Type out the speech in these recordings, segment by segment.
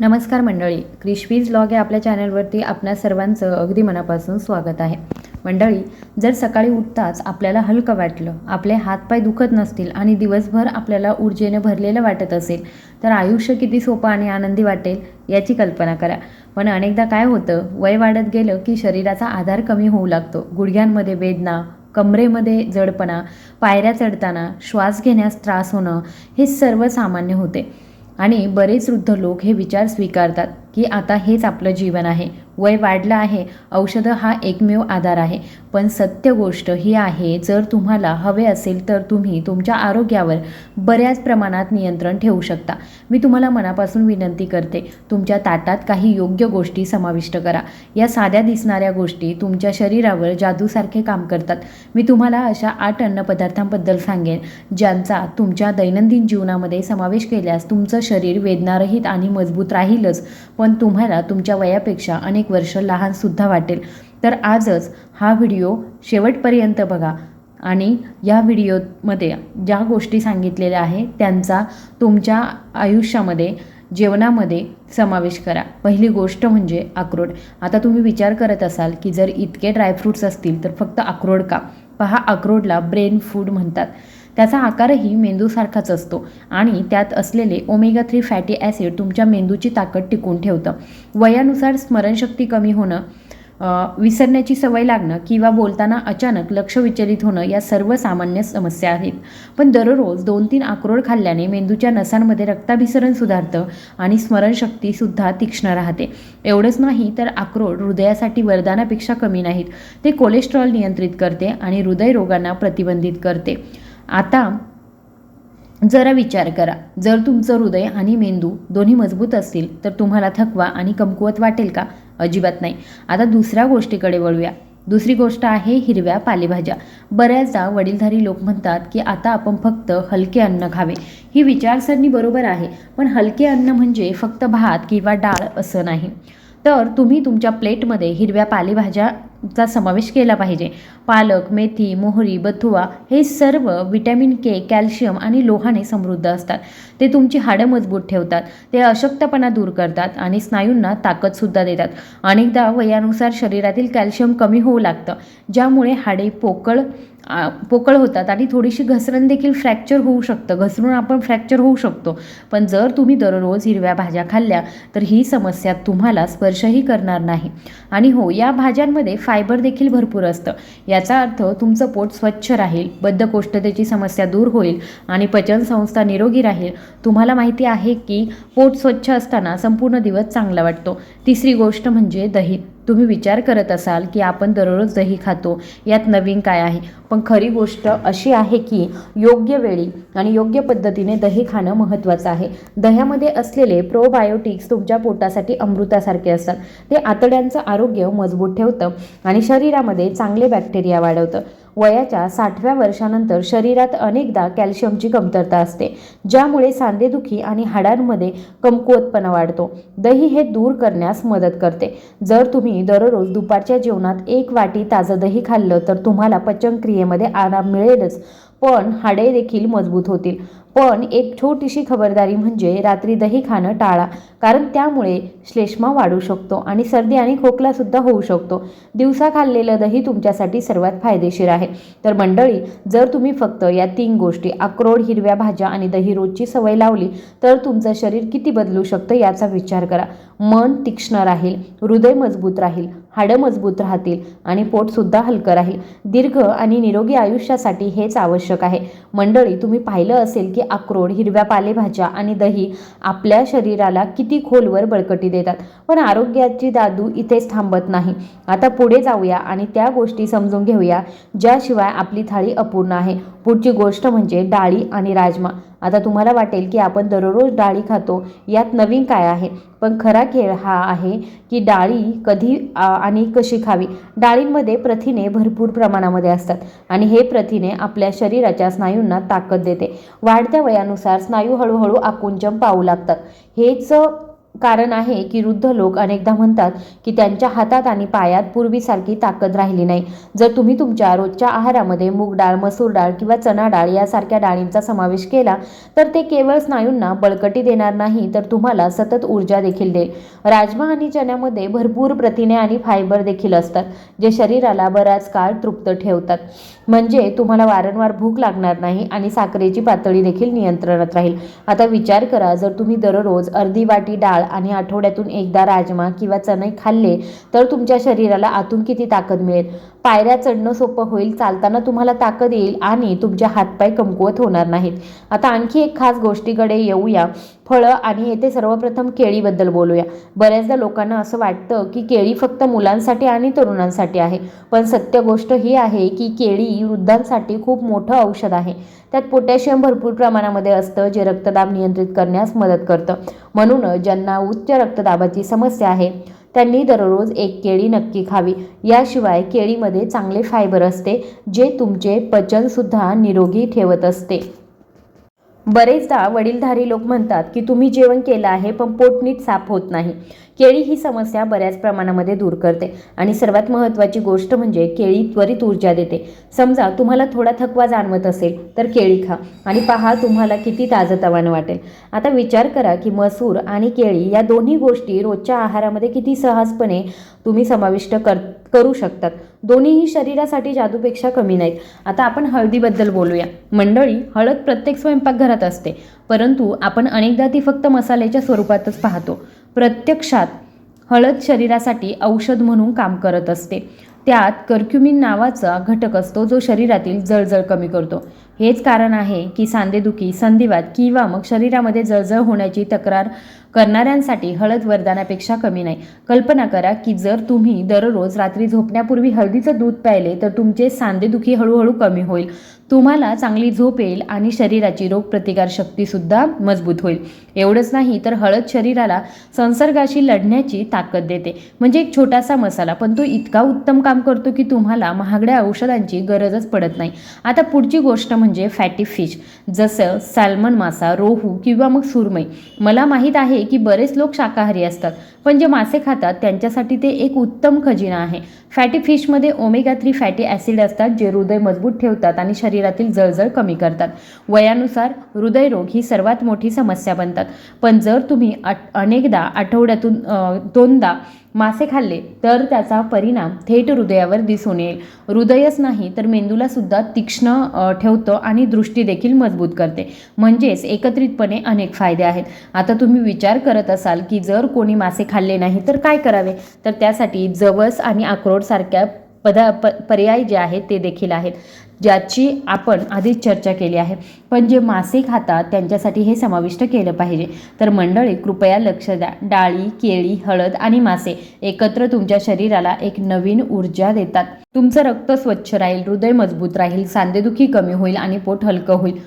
नमस्कार मंडळी क्रिशवीज लॉग या आपल्या चॅनलवरती आपल्या सर्वांचं अगदी मनापासून स्वागत आहे. मंडळी जर सकाळी उठताच आपल्याला हलकं वाटलं आपले हातपाय दुखत नसतील आणि दिवसभर आपल्याला ऊर्जेने भरलेलं वाटत असेल तर आयुष्य किती सोपं आणि आनंदी वाटेल याची कल्पना करा. पण अनेकदा काय होतं वय वाढत गेलं की शरीराचा आधार कमी होऊ लागतो. गुडघ्यांमध्ये वेदना कमरेमध्ये जडपणा पायऱ्या चढताना श्वास घेण्यास त्रास होणं हे सर्वसामान्य होते. आणि बरेच वृद्ध लोक हे विचार स्वीकारतात. की आता हेच आपलं जीवन आहे. वय वाढलं आहे. औषधं हा एकमेव आधार आहे. पण सत्य गोष्ट ही आहे जर तुम्हाला हवे असेल तर तुम्ही तुमच्या आरोग्यावर बऱ्याच प्रमाणात नियंत्रण ठेवू शकता. मी तुम्हाला मनापासून विनंती करते तुमच्या ताटात काही योग्य गोष्टी समाविष्ट करा. या साध्या दिसणाऱ्या गोष्टी तुमच्या शरीरावर जादूसारखे काम करतात. मी तुम्हाला अशा आठ अन्नपदार्थांबद्दल सांगेन ज्यांचा तुमच्या दैनंदिन जीवनामध्ये समावेश केल्यास तुमचं शरीर वेदनारहित आणि मजबूत राहीलच. पण तुम्हाला तुमच्या वयापेक्षा अनेक वर्ष लहानसुद्धा वाटेल. तर आजच हा व्हिडिओ शेवटपर्यंत बघा. आणि या व्हिडिओमध्ये ज्या गोष्टी सांगितलेल्या आहे त्यांचा तुमच्या आयुष्यामध्ये जेवणामध्ये समावेश करा. पहिली गोष्ट म्हणजे अक्रोड. आता तुम्ही विचार करत असाल की जर इतके ड्रायफ्रूट्स असतील तर फक्त अक्रोड का? पहा अक्रोडला ब्रेन फूड म्हणतात. त्याचा आकारही मेंदूसारखाच असतो आणि त्यात असलेले ओमेगा थ्री फॅटी ॲसिड तुमच्या मेंदूची ताकद टिकून ठेवतं. वयानुसार स्मरणशक्ती कमी होणं विसरण्याची सवय लागणं किंवा बोलताना अचानक लक्ष विचलित होणं या सर्व सामान्य समस्या आहेत. पण दररोज दोन तीन अक्रोड खाल्ल्याने मेंदूच्या नसांमध्ये रक्ताभिसरण सुधारतं आणि स्मरणशक्तीसुद्धा तीक्ष्ण राहते. एवढंच नाही तर अक्रोड हृदयासाठी वरदानापेक्षा कमी नाहीत. ते कोलेस्ट्रॉल नियंत्रित करते आणि हृदयरोगांना प्रतिबंधित करते. आता जरा विचार करा. जर तुमचं हृदय आणि मेंदू दोन्ही मजबूत असतील तर तुम्हाला थकवा आणि कमकुवत वाटेल का? अजिबात नाही. आता दुसऱ्या गोष्टीकडे वळूया. दुसरी गोष्ट आहे हिरव्या पालेभाज्या. बऱ्याचदा वडीलधारी लोक म्हणतात की आता आपण फक्त हलके अन्न खावे. ही विचारसरणी बरोबर आहे पण हलके अन्न म्हणजे फक्त भात किंवा डाळ असं नाही. तर तुम्ही तुमच्या प्लेटमध्ये हिरव्या पालेभाज्या चा समावेश केला पाहिजे. पालक मेथी मोहरी बथुआ हे सर्व विटॅमिन के कॅल्शियम आणि लोहाने समृद्ध असतात. ते तुमची हाडं मजबूत ठेवतात. ते अशक्तपणा दूर करतात आणि स्नायूंना ताकदसुद्धा देतात. अनेकदा वयानुसार शरीरातील कॅल्शियम कमी होऊ लागतं ज्यामुळे हाडे पोकळ पोकळ होतात आणि थोडीशी घसरण देखील फ्रॅक्चर होऊ शकतं. घसरून आपण फ्रॅक्चर होऊ शकतो. पण जर तुम्ही दररोज हिरव्या भाज्या खाल्ल्या तर ही समस्या तुम्हाला स्पर्शही करणार नाही. आणि हो या भाज्यांमध्ये फायबर देखील भरपूर असतं. याचा अर्थ तुमचं पोट स्वच्छ राहील बद्धकोष्ठतेची समस्या दूर होईल आणि पचनसंस्था निरोगी राहील. तुम्हाला माहिती आहे की पोट स्वच्छ असताना संपूर्ण दिवस चांगला वाटतो. तिसरी गोष्ट म्हणजे दही. तुम्ही विचार करत असाल की आपण दररोज दही खातो यात नवीन काय आहे? पण खरी गोष्ट अशी आहे की योग्य वेळी आणि योग्य पद्धतीने दही खाणं महत्त्वाचं आहे. दह्यामध्ये असलेले प्रोबायोटिक्स तुमच्या पोटासाठी अमृतासारखे असतात. ते आतड्यांचं आरोग्य मजबूत ठेवतं आणि शरीरामध्ये चांगले बॅक्टेरिया वाढवतं. वयाच्या साठव्या वर्षानंतर शरीरात अनेकदा कॅल्शियमची कमतरता असते ज्यामुळे सांधेदुखी आणि हाडांमध्ये कमकुवतपणा वाढतो. दही हे दूर करण्यास मदत करते. जर तुम्ही दररोज दुपारच्या जेवणात एक वाटी ताजं दही खाल्लं तर तुम्हाला पचनक्रियेमध्ये आराम मिळेलच. पण हाडे देखील मजबूत होतील. पण एक छोटीशी खबरदारी म्हणजे रात्री दही खाणं टाळा कारण त्यामुळे श्लेष्मा वाढू शकतो आणि सर्दी आणि खोकलासुद्धा होऊ शकतो. दिवसा खाल्लेलं दही तुमच्यासाठी सर्वात फायदेशीर आहे. तर मंडळी जर तुम्ही फक्त या तीन गोष्टी अक्रोड हिरव्या भाज्या आणि दही रोजची सवय लावली तर तुमचं शरीर किती बदलू शकतं याचा विचार करा. मन तीक्ष्ण राहील हृदय मजबूत राहील हाडं मजबूत राहतील आणि पोटसुद्धा हलकं राहील. दीर्घ आणि निरोगी आयुष्यासाठी हेच आवश्यक आहे. मंडळी तुम्ही पाहिलं असेल की अक्रोड हिरव्या पालेभाज्या आणि दही आपल्या शरीराला किती खोलवर बळकटी देतात. पण आरोग्याची दादू इथेच थांबत नाही. आता पुढे जाऊया आणि त्या गोष्टी समजून घेऊया ज्याशिवाय आपली थाळी अपूर्ण आहे. पुढची गोष्ट म्हणजे डाळी आणि राजमा. आता तुम्हाला वाटेल की आपण दररोज डाळी खातो यात नवीन काय आहे? पण खरा खेळ हा आहे की डाळी कधी आणि कशी खावी? डाळींमध्ये प्रथिने भरपूर प्रमाणामध्ये असतात आणि हे प्रथिने आपल्या शरीराच्या स्नायूंना ताकद देते. वाढत्या वयानुसार स्नायू हळूहळू आकुंचन पाहू लागतात. हेच कारण आहे की वृद्ध लोक अनेकदा म्हणतात की त्यांच्या हातात आणि पायात पूर्वीसारखी ताकद राहिली नाही. जर तुम्ही तुमच्या रोजच्या आहारामध्ये मूग डाळ मसूर डाळ किंवा चणा डाळ यासारख्या डाळींचा समावेश केला तर ते केवळ स्नायूंना बळकटी देणार नाही तर तुम्हाला सतत ऊर्जा देखील देईल. राजमा आणि चण्यामध्ये भरपूर प्रथिने आणि फायबर देखील असतात जे शरीराला बराच काळ तृप्त ठेवतात. म्हणजे तुम्हाला वारंवार भूक लागणार नाही आणि साखरेची पातळी देखील नियंत्रणात राहील. आता विचार करा जर तुम्ही दररोज अर्धी वाटी डाळ आणि आठवड्यातून एकदा राजमा किंवा चणे खाल्ले तर तुमच्या शरीराला आतून किती ताकद मिळेल? पायऱ्या चढणं सोपं होईल चालताना तुम्हाला ताकद येईल आणि तुमचे हातपाय कमकुवत होणार नाहीत. आता आणखी एक खास गोष्टीकडे येऊया. फळं आणि येथे सर्वप्रथम केळीबद्दल बोलूया. बऱ्याचदा लोकांना असं वाटतं की केळी फक्त मुलांसाठी आणि तरुणांसाठी आहे. पण सत्य गोष्ट ही आहे की केळी वृद्धांसाठी खूप मोठं औषध आहे. त्यात पोटॅशियम भरपूर प्रमाणामध्ये असतं जे रक्तदाब नियंत्रित करण्यास मदत करतं. म्हणून ज्यांना उच्च रक्तदाबाची समस्या आहे त्यांनी दररोज एक केळी नक्की खावी. याशिवाय केळीमध्ये चांगले फायबर असते जे तुमचे पचनसुद्धा निरोगी ठेवत असते. बरेचदा वडीलधारी लोक म्हणतात की तुम्ही जेवण केलं आहे पण पोट नीट साफ होत नाही. केळी ही समस्या बऱ्याच प्रमाणामध्ये दूर करते. आणि सर्वात महत्त्वाची गोष्ट म्हणजे केळी त्वरित ऊर्जा देते. समजा तुम्हाला थोडा थकवा जाणवत असेल तर केळी खा. आणि पहा तुम्हाला किती ताजंतवानं वाटेल. आता विचार करा की मसूर आणि केळी या दोन्ही गोष्टी रोजच्या आहारामध्ये किती सहजपणे तुम्ही समाविष्ट कर करू शकतात. दोन्हीही शरीरासाठी जादूपेक्षा कमी नाहीत. आता आपण हळदीबद्दल बोलूया. मंडळी हळद प्रत्येक स्वयंपाकघरात असते. परंतु आपण अनेकदा ती फक्त मसाल्याच्या स्वरूपातच पाहतो. प्रत्यक्षात हळद शरीरासाठी औषध म्हणून काम करत असते. त्यात कर्क्युमिन नावाचा घटक असतो जो शरीरातील जळजळ कमी करतो. हेच कारण आहे की सांधेदुखी संधिवात किंवा मग शरीरामध्ये जळजळ होण्याची तक्रार करणाऱ्यांसाठी हळद वरदानापेक्षा कमी नाही. कल्पना करा की जर तुम्ही दररोज रात्री झोपण्यापूर्वी हळदीचं दूध प्यायले तर तुमचे सांधेदुखी हळूहळू कमी होईल. तुम्हाला चांगली झोप येईल आणि शरीराची रोगप्रतिकारशक्तीसुद्धा मजबूत होईल. एवढंच नाही तर हळद शरीराला संसर्गाशी लढण्याची ताकद देते. म्हणजे एक छोटासा मसाला पण तो इतका उत्तम काम करतो की तुम्हाला महागड्या औषधांची गरजच पडत नाही. आता पुढची गोष्ट म्हणजे फॅटी फिश जसं सॅल्मन मासा रोहू किंवा मग सुरमई. मला माहीत आहे की बरेच लोक शाकाहारी असतात पण जे मासे खातात त्यांच्यासाठी ते एक उत्तम खजिना आहे. फॅटी फिशमध्ये ओमेगा थ्री फॅटी ॲसिड असतात जे हृदय मजबूत ठेवतात आणि शरीरातील जळजळ कमी करतात. वयानुसार हृदयरोग ही सर्वात मोठी समस्या बनतात. पण जर तुम्ही अनेकदा आठवड्यातून दोनदा मासे खाल्ले तर त्याचा परिणाम थेट हृदयावर दिसून येईल. हृदयच नाही तर मेंदूला सुद्धा तीक्ष्ण ठेवतं ठेवतो आणि दृष्टी देखील मजबूत करते. म्हणजेच एकत्रितपणे अनेक फायदे आहेत. आता तुम्ही विचार करत असाल की जर कोणी मासे खाल्ले नाही तर काय करावे? तर त्यासाठी जवस आणि अक्रोड सारख्या पदा प पर्याय जे आहेत ते देखील आहेत. ज्याची आपण आधीच चर्चा केली आहे. पण जे मासे खातात त्यांच्यासाठी हे समाविष्ट केलं पाहिजे. तर मंडळी कृपया लक्ष द्या. डाळी केळी हळद आणि मासे एकत्र तुमच्या शरीराला एक नवीन ऊर्जा देतात. तुमचं रक्त स्वच्छ राहील हृदय मजबूत राहील सांधेदुखी कमी होईल आणि पोट हलकं होईल.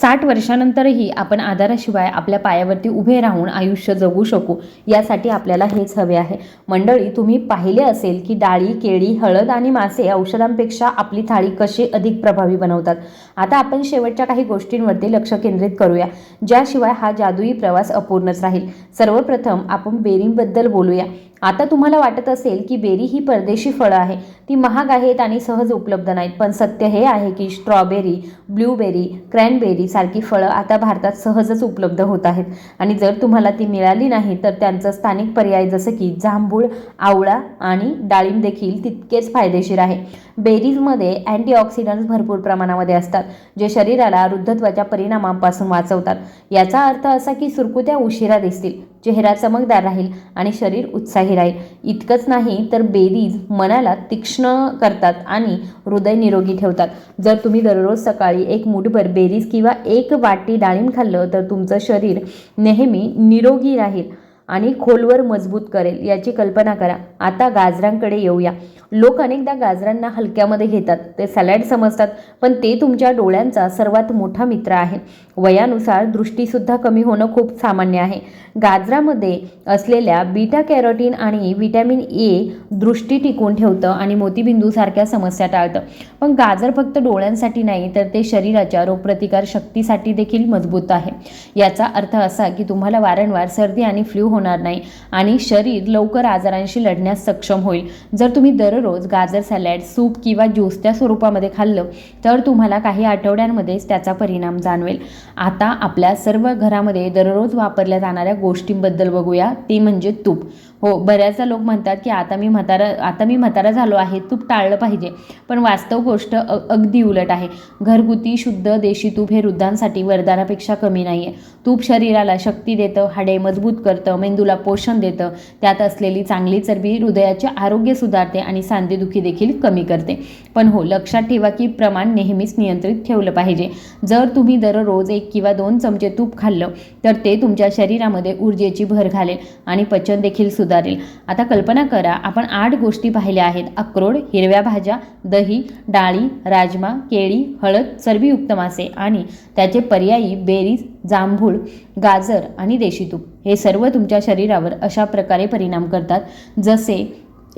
साठ वर्षानंतरही आपण आधाराशिवाय आपल्या पायावरती उभे राहून आयुष्य जगू शकू यासाठी आपल्याला हेच हवे आहे. मंडळी तुम्ही पाहिले असेल की डाळी केळी हळद आणि मासे औषधांपेक्षा आपली थाळी कशी अधिक प्रभावी बनवतात? आता आपण शेवटच्या काही गोष्टींवरती लक्ष केंद्रित करूया ज्याशिवाय हा जादुई प्रवास अपूर्णच राहील. सर्वप्रथम आपण बेरींबद्दल बोलूया. आता तुम्हाला वाटत असेल की बेरी ही परदेशी फळं आहे. ती महाग आहेत आणि सहज उपलब्ध नाहीत. पण सत्य हे आहे की स्ट्रॉबेरी ब्लूबेरी क्रॅनबेरी सारखी फळं आता भारतात सहजच उपलब्ध होत आहेत. आणि जर तुम्हाला ती मिळाली नाही तर त्यांचं स्थानिक पर्याय जसं की जांभूळ आवळा आणि डाळिंब देखील तितकेच फायदेशीर आहे. बेरीजमध्ये अँटीऑक्सिडंट्स भरपूर प्रमाणामध्ये असतात जे शरीराला वृद्धत्वाच्या परिणामांपासून वाचवतात. याचा अर्थ असा की सुरकुत्या उशिरा दिसतील. चेहरा चमकदार राहील आणि शरीर उत्साही राहील. इतकंच नाही तर बेरीज मनाला तीक्ष्ण करतात आणि हृदय निरोगी ठेवतात. जर तुम्ही दररोज सकाळी एक मुठभर बेरीज किंवा एक वाटी डाळिंब खाल्लं तर तुमचं शरीर नेहमी निरोगी राहील आणि खोलवर मजबूत करेल याची कल्पना करा. आता गाजरांकडे येऊया. लोक अनेकदा गाजरांना हलक्यामध्ये घेतात ते सॅलॅड समजतात पण ते तुमच्या डोळ्यांचा सर्वात मोठा मित्र आहे. वयानुसार दृष्टीसुद्धा कमी होणं खूप सामान्य आहे. गाजरामध्ये असलेल्या बीटा कॅरोटीन आणि व्हिटॅमिन ए दृष्टी टिकवून ठेवतं आणि मोतीबिंदूसारख्या समस्या टाळतं. पण गाजर फक्त डोळ्यांसाठी नाही तर ते शरीराच्या रोगप्रतिकार शक्तीसाठी देखील मजबूत आहे. याचा अर्थ असा की तुम्हाला वारंवार सर्दी आणि फ्लू होणार नाही आणि शरीर लवकर आजारांशी लढण्यास सक्षम होईल. जर तुम्ही दररोज रोज गाजर सॅलॅड सूप किंवा ज्यूसच्या स्वरूपामध्ये खाल्लं तर तुम्हाला काही आठवड्यांमध्येच त्याचा परिणाम जाणवेल. आता आपल्या सर्व घरामध्ये दररोज वापरल्या जाणाऱ्या गोष्टींबद्दल बघूया. ते म्हणजे तूप. हो बऱ्याचदा लोक म्हणतात की आता मी म्हातारा आता मी म्हातारा झालो आहे तूप टाळलं पाहिजे. पण वास्तव गोष्ट अ अगदी उलट आहे. घरगुती शुद्ध देशी तूप हे वृद्धांसाठी वरदानापेक्षा कमी नाही आहे तूप शरीराला शक्ती देतं हाडे मजबूत करतं मेंदूला पोषण देतं. त्यात असलेली चांगली चरबी हृदयाचे आरोग्य सुधारते आणि सांधेदुखी देखील कमी करते. पण हो लक्षात ठेवा की प्रमाण नेहमीच नियंत्रित ठेवलं पाहिजे. जर तुम्ही दररोज एक किंवा दोन चमचे तूप खाल्लं तर ते तुमच्या शरीरामध्ये ऊर्जेची भर घालेल आणि पचन देखील सुधारेल. आता कल्पना करा आपण आठ गोष्टी पाहिल्या आहेत. अक्रोड हिरव्या भाज्या दही डाळी राजमा केळी हळद चरबीयुक्त मासे आणि त्याचे पर्यायी बेरीज जांभूळ गाजर आणि देशी तूप. हे सर्व तुमच्या शरीरावर अशा प्रकारे परिणाम करतात. जसे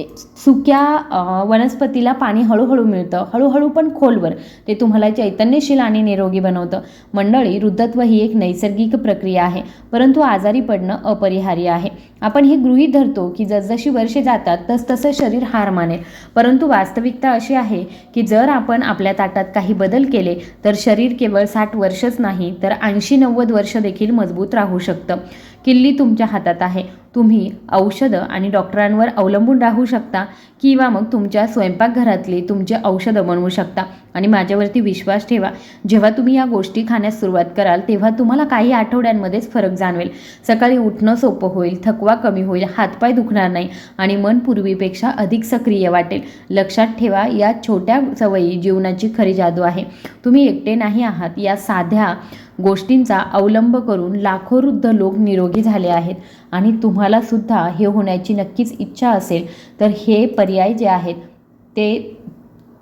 सुक्या वनस्पतीला पाणी हळूहळू मिळतं. हळूहळू पण खोलवर. ते तुम्हाला चैतन्यशील आणि निरोगी बनवतं. मंडळी वृद्धत्व ही एक नैसर्गिक प्रक्रिया आहे परंतु आजारी पडणं अपरिहार्य आहे. आपण हे गृहीत धरतो की जसजशी वर्षे जातात तसतसं शरीर हार मानेल. परंतु वास्तविकता अशी आहे की जर आपण आपल्या ताटात काही बदल केले तर शरीर केवळ साठ वर्षच नाही तर ऐंशी नव्वद वर्ष देखील मजबूत राहू शकतं. किल्ली तुमच्या हातात आहे. तुम्ही औषधं आणि डॉक्टरांवर अवलंबून राहू शकता किंवा मग तुमच्या स्वयंपाकघरातली तुमचे औषधं बनवू शकता. आणि माझ्यावरती विश्वास ठेवा जेव्हा तुम्ही या गोष्टी खाण्यास सुरुवात कराल तेव्हा तुम्हाला काही आठवड्यांमध्येच फरक जाणवेल. सकाळी उठणं सोपं होईल थकवा कमी होईल हातपाय दुखणार नाही आणि मन पूर्वीपेक्षा अधिक सक्रिय वाटेल. लक्षात ठेवा या छोट्या सवयी जीवनाची खरी जादू आहे. तुम्ही एकटे नाही आहात या साध्या गोष्टींचा अवलंब करून लाखो वृद्ध लोक निरोगी झाले आहेत आणि तुम्हाला सुद्धा हे होण्याची नक्कीच इच्छा असेल तर हे पर्याय जे आहेत ते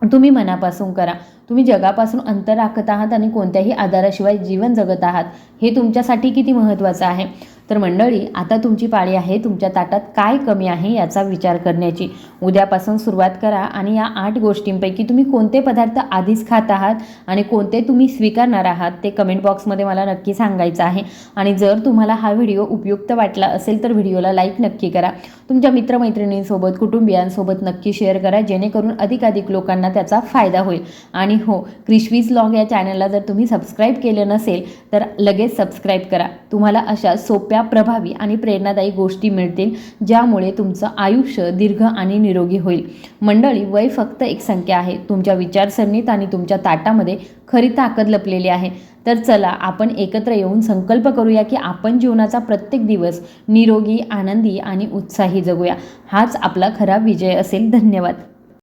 तुम्ही मनापासून करा. तुम्ही जगापासून अंतर राखत आहात आणि कोणत्याही आधाराशिवाय जीवन जगत आहात हे तुमच्यासाठी किती महत्त्वाचं आहे? तर मंडळी आता तुमची पाळी आहे तुमच्या ताटात काय कमी आहे याचा विचार करण्याची. उद्यापासून सुरुवात करा आणि या आठ गोष्टींपैकी तुम्ही कोणते पदार्थ आधीच खात आहात आणि कोणते तुम्ही स्वीकारणार आहात ते कमेंट बॉक्समध्ये मला नक्की सांगायचं आहे. आणि जर तुम्हाला हा व्हिडिओ उपयुक्त वाटला असेल तर व्हिडिओला लाईक नक्की करा. तुमच्या मित्रमैत्रिणींसोबत कुटुंबियांसोबत नक्की शेअर करा जेणेकरून अधिकाधिक लोकांना त्याचा फायदा होईल. आणि हो क्रिशवीज लॉग या चॅनलला जर तुम्ही सबस्क्राईब केलं नसेल तर लगेच सबस्क्राईब करा. तुम्हाला अशा सोप्या सोप्या प्रभावी आणि प्रेरणादायी गोष्टी मिळतील ज्यामुळे तुमचं आयुष्य दीर्घ आणि निरोगी होईल. मंडळी वय फक्त एक संख्या आहे. तुमच्या विचारसरणीत आणि तुमच्या ताटामध्ये खरी ताकद लपलेली आहे. तर चला आपण एकत्र येऊन संकल्प करूया की आपण जीवनाचा प्रत्येक दिवस निरोगी आनंदी आणि उत्साही जगूया. हाच आपला खरा विजय असेल. धन्यवाद.